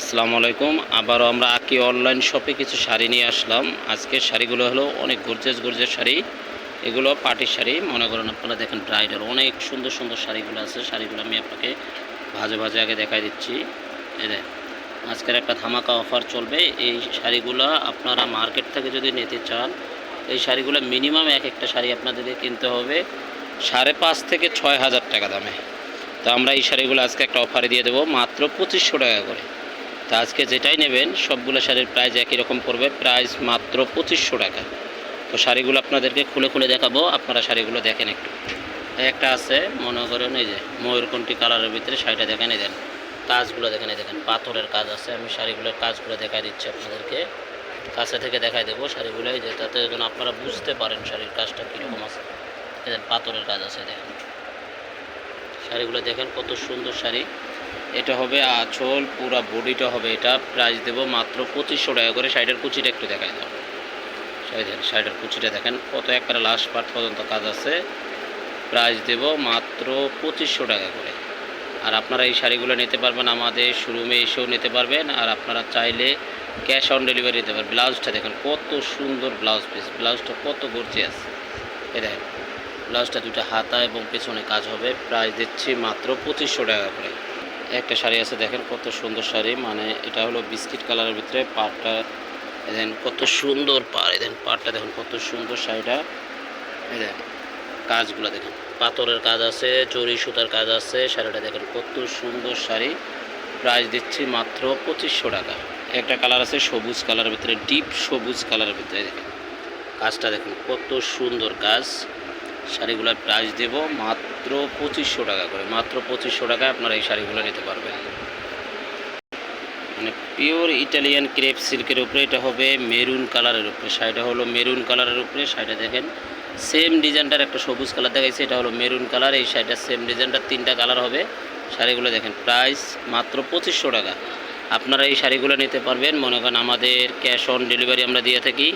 আসসালামু আলাইকুম। আবারও আমরা আকি অনলাইন শপে কিছু শাড়ি নিয়ে আসলাম। আজকের শাড়িগুলো হলো অনেক গর্জেস গর্জেস শাড়ি। এগুলো পার্টির শাড়ি। মনে করেন আপনারা দেখেন ব্রাইডাল অনেক সুন্দর সুন্দর শাড়িগুলো আছে। শাড়িগুলো আমি আপনাকে ভাজে ভাজে আগে দেখাই দিচ্ছি। এই দেখ আজকের একটা ধামাকা অফার চলবে। এই শাড়িগুলো আপনারা মার্কেট থেকে যদি নিতে চান, এই শাড়িগুলো মিনিমাম এক একটা শাড়ি আপনাদেরকে কিনতে হবে সাড়ে পাঁচ থেকে ছয় হাজার টাকা দামে। তো আমরা এই শাড়িগুলো আজকে একটা অফারে দিয়ে দেবো। মাত্র পঁচিশশো টাকা করে। তা আজকে যেটাই নেবেন, সবগুলো শাড়ির প্রাইস একই রকম পড়বে। প্রাইস মাত্র পঁচিশশো টাকা। তো শাড়িগুলো আপনাদেরকে খুলে খুলে দেখাবো, আপনারা শাড়িগুলো দেখেন একটু। একটা আছে, মনে করেন এই যে, ময়ূরকণ্ঠী কালারের ভিতরে শাড়িটা দেখেন, এই দেন কাজগুলো দেখেন, এই দেখেন, পাথরের কাজ আছে। আমি শাড়িগুলোর কাজগুলো দেখাই দিচ্ছি আপনাদেরকে। কাছে থেকে দেখাই দেবো শাড়িগুলো, এই যে, তাতে যেন আপনারা বুঝতে পারেন শাড়ির কাজটা কীরকম আছে। এই পাথরের কাজ আছে, দেখেন। শাড়িগুলো দেখেন, কত সুন্দর শাড়ি। এটা হবে আঁচল, পুরা বডিটা হবে এটা। প্রাইস দেবো মাত্র পঁচিশশো টাকা করে। শাড়িটার কুচিটা একটু দেখাই দাও। দেখেন শাড়িটার কুচিটা দেখেন কত একবারে লাস্ট পার্ট পর্যন্ত কাজ আছে। প্রাইস দেবো মাত্র পঁচিশশো টাকা করে। আর আপনারা এই শাড়িগুলো নিতে পারবেন আমাদের শোরুমে এসেও নিতে পারবেন। আর আপনারা চাইলে ক্যাশ অন ডেলিভারি দিতে পারবেন। ব্লাউজটা দেখেন কত সুন্দর ব্লাউজ পিস ব্লাউজটা কত গর্জিয়াস এ দেখেন, ব্লাউজটা দুটো হাতা এবং পেছনে কাজ হবে। প্রাইস দিচ্ছি মাত্র পঁচিশশো টাকা করে। একটা শাড়ি আছে, দেখেন কত সুন্দর শাড়ি। মানে এটা হলো বিস্কিট কালারের ভিতরে পাড়টা, দেখেন কত সুন্দর পাড় দেখেন পাড়টা, দেখেন কত সুন্দর শাড়িটা। দেখেন কাজগুলো দেখেন, পাথরের কাজ আছে, চড়ি সুতার কাজ আছে, শাড়িটা দেখেন কত সুন্দর শাড়ি। প্রাইস দিচ্ছি মাত্র পঁচিশশো টাকা। একটা কালার আছে সবুজ কালারের ভিতরে, ডিপ সবুজ কালারের ভিতরে দেখেন। কাজটা দেখেন কত সুন্দর কাজ। শাড়িগুলোর প্রাইস দেব মাত্র পঁচিশশো টাকা করে। মাত্র পঁচিশশো টাকায় আপনারা এই শাড়িগুলো নিতে পারবেন। মানে পিওর ইটালিয়ান ক্রেপ সিল্কের উপরে এটা হবে মেরুন কালারের উপরে। শাড়িটা হলো মেরুন কালারের উপরে। শাড়িটা দেখেন সেম ডিজাইনটার একটা সবুজ কালার দেখাইছে, এটা হলো মেরুন কালার এই শাড়িটার সেম ডিজাইনটার তিনটা কালার হবে। শাড়িগুলো দেখেন প্রাইস মাত্র পঁচিশশো টাকা। আপনারা এই শাড়িগুলো নিতে পারবেন। মনে করেন আমাদের ক্যাশ অন ডেলিভারি আমরা দিয়ে থাকি।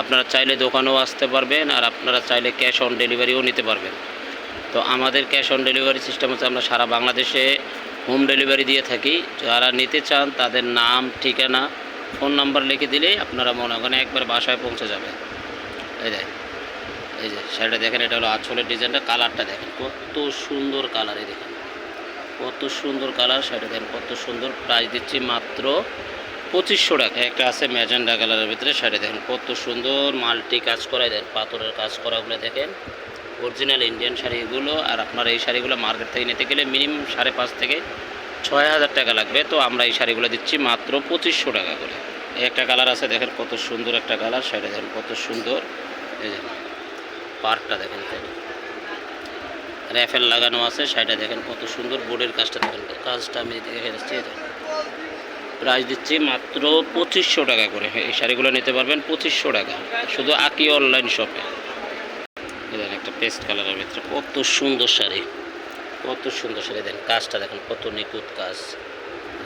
আপনারা চাইলে দোকানেও আসতে পারবেন আর আপনারা চাইলে ক্যাশ অন ডেলিভারিও নিতে পারবেন। তো আমাদের ক্যাশ অন ডেলিভারি সিস্টেম হচ্ছে আমরা সারা বাংলাদেশে হোম ডেলিভারি দিয়ে থাকি। যারা নিতে চান তাদের নাম, ঠিকানা ফোন নাম্বার লিখে দিলেই আপনারা মনে করেন একবার বাসায় পৌঁছে যাবে এই দেখ এই যে, শাড়িটা দেখেন, এটা হলো আঁচলের ডিজাইনটা, কালারটা দেখেন, কত সুন্দর কালার, এই দেখেন। কত সুন্দর কালার, শাড়িটা দেখেন, কত সুন্দর প্রাইস দিচ্ছি মাত্র পঁচিশশো টাকা। একটা আছে ম্যাজেন্ডা কালারের ভিতরে, শাড়ি দেখেন কত সুন্দর মাল্টি কাজ করাই দেন, পাথরের কাজ করাগুলো দেখেন। অরিজিনাল ইন্ডিয়ান শাড়িগুলো, আর আপনার এই শাড়িগুলো মার্কেট থেকে নিতে গেলে মিনিমাম সাড়ে পাঁচ থেকে ছয় হাজার টাকা লাগবে। তো আমরা এই শাড়িগুলো দিচ্ছি মাত্র পঁচিশশো টাকা করে। একটা কালার আছে, দেখেন কত সুন্দর একটা কালার, শাড়ি দেখেন কত সুন্দর। এই পার্কটা দেখেন র্যাফেল লাগানো আছে, শাড়িটা দেখেন কত সুন্দর বোর্ডের কাজটা দেখেন, কাজটা আমি দেখে দেখেন প্রাইস দিচ্ছি মাত্র পঁচিশশো টাকা করে। এই শাড়িগুলো নিতে পারবেন পঁচিশশো টাকা। শুধু আকি অনলাইন শপে দেখেন একটা পেস্ট কালারের ভিতরে কত সুন্দর শাড়ি। কত সুন্দর শাড়ি। দেখেন কাজটা দেখেন কত নিখুঁত কাজ।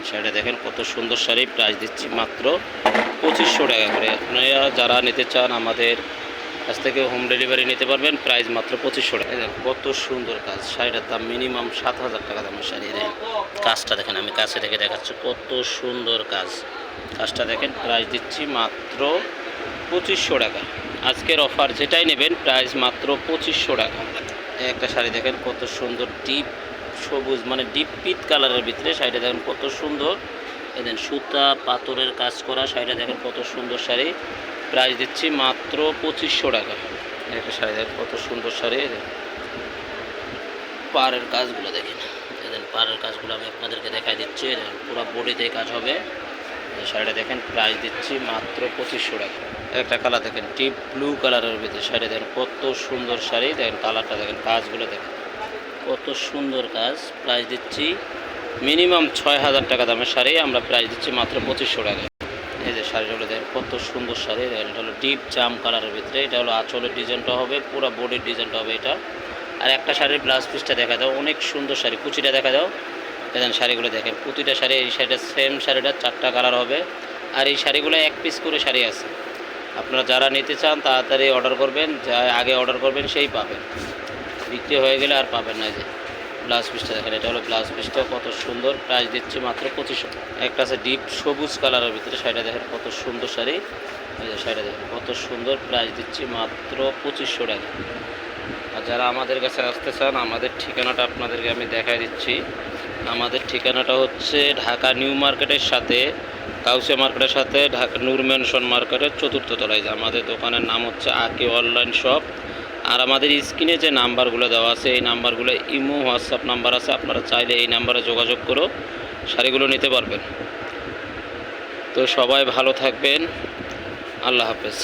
শাড়িটা দেখেন কত সুন্দর শাড়ি। প্রাইস দিচ্ছি মাত্র পঁচিশশো টাকা করে। আপনারা যারা নিতে চান আমাদের কাছ থেকে হোম ডেলিভারি নিতে পারবেন। প্রাইস মাত্র পঁচিশশো টাকা। কত সুন্দর কাজ। শাড়িটার দাম মিনিমাম সাত হাজার টাকা দামের শাড়ি। কাজটা দেখেন, আমি কাছে থেকে দেখাচ্ছি। কত সুন্দর কাজ। কাজটা দেখেন প্রাইস দিচ্ছি মাত্র পঁচিশশো টাকা। আজকের অফার যেটাই নেবেন প্রাইস মাত্র পঁচিশশো টাকা। একটা শাড়ি দেখেন, কত সুন্দর ডিপ সবুজ মানে ডিপ পিত কালারের ভিতরে শাড়িটা দেখেন, কত সুন্দর। এদেন সুতা, পাথরের কাজ করা শাড়িটা দেখেন, কত সুন্দর শাড়ি। প্রাইস দিচ্ছি মাত্র পঁচিশশো টাকা। একটা শাড়ি দেখেন কত সুন্দর শাড়ি পাড়ের কাজগুলো দেখেন। দেখেন, পাড়ের কাজগুলো আমি আপনাদেরকে দেখাই দিচ্ছি। পুরো বডিতে কাজ হবে। শাড়িটা দেখেন, প্রাইস দিচ্ছি মাত্র পঁচিশশো টাকা। একটা কালার দেখেন, ডিপ ব্লু কালারের ভিতরে শাড়ি, দেখেন কত সুন্দর শাড়ি। দেখেন কালারটা, দেখেন কাজগুলো দেখেন। কত সুন্দর কাজ। প্রাইস দিচ্ছি মিনিমাম ছয় হাজার টাকা দামের শাড়ি। আমরা প্রাইস দিচ্ছি মাত্র পঁচিশশো টাকা। এই যে শাড়িগুলো দেখেন, কত সুন্দর শাড়ি। এটা হলো ডিপ জাম কালারের ভিতরে। এটা হলো আঁচলের ডিজাইনটা হবে, পুরো বডির ডিজাইনটা হবে এটা। আর একটা শাড়ির ব্লাউজ পিসটা দেখা দাও, অনেক সুন্দর শাড়ি। কুচিটা দেখা দাও। দেখেন শাড়িগুলো দেখেন, প্রতিটা শাড়ি, এই শাড়িটা সেম শাড়িটা, চারটা কালার হবে। আর এই শাড়িগুলো এক পিস করে শাড়ি আছে। আপনারা যারা নিতে চান, তাড়াতাড়ি অর্ডার করবেন, যা আগে অর্ডার করবেন, সেই পাবেন। বিক্রি হয়ে গেলে আর পাবেন না যে। ব্লাউজ পিসটা দেখেন, এটা হলো ব্লাউজ পিসটা কত সুন্দর প্রাইস দিচ্ছি মাত্র পঁচিশশো একটা আছে ডিপ সবুজ কালারের ভিতরে শাড়িটা দেখেন, কত সুন্দর শাড়ি। শাড়িটা দেখেন, কত সুন্দর প্রাইস দিচ্ছি মাত্র পঁচিশশো টাকা। আর যারা আমাদের কাছে আসতে চান, আমাদের ঠিকানাটা আপনাদেরকে আমি দেখাই দিচ্ছি। আমাদের ঠিকানাটা হচ্ছে ঢাকা নিউ মার্কেটের সাথে কাউসে মার্কেটের সাথে, ঢাকা নূর মার্কেটের চতুর্থ তলায়। আমাদের দোকানের নাম হচ্ছে আকি অনলাইন শপ। আর আমাদের স্ক্রিনে যে নাম্বারগুলো দেওয়া আছে, এই নাম্বারগুলো ইমো, হোয়াটসঅ্যাপ নাম্বার আছে। আপনারা চাইলে এই নাম্বারে যোগাযোগ করো শাড়িগুলো নিতে পারবেন। তো সবাই ভালো থাকবেন। আল্লাহ হাফেজ।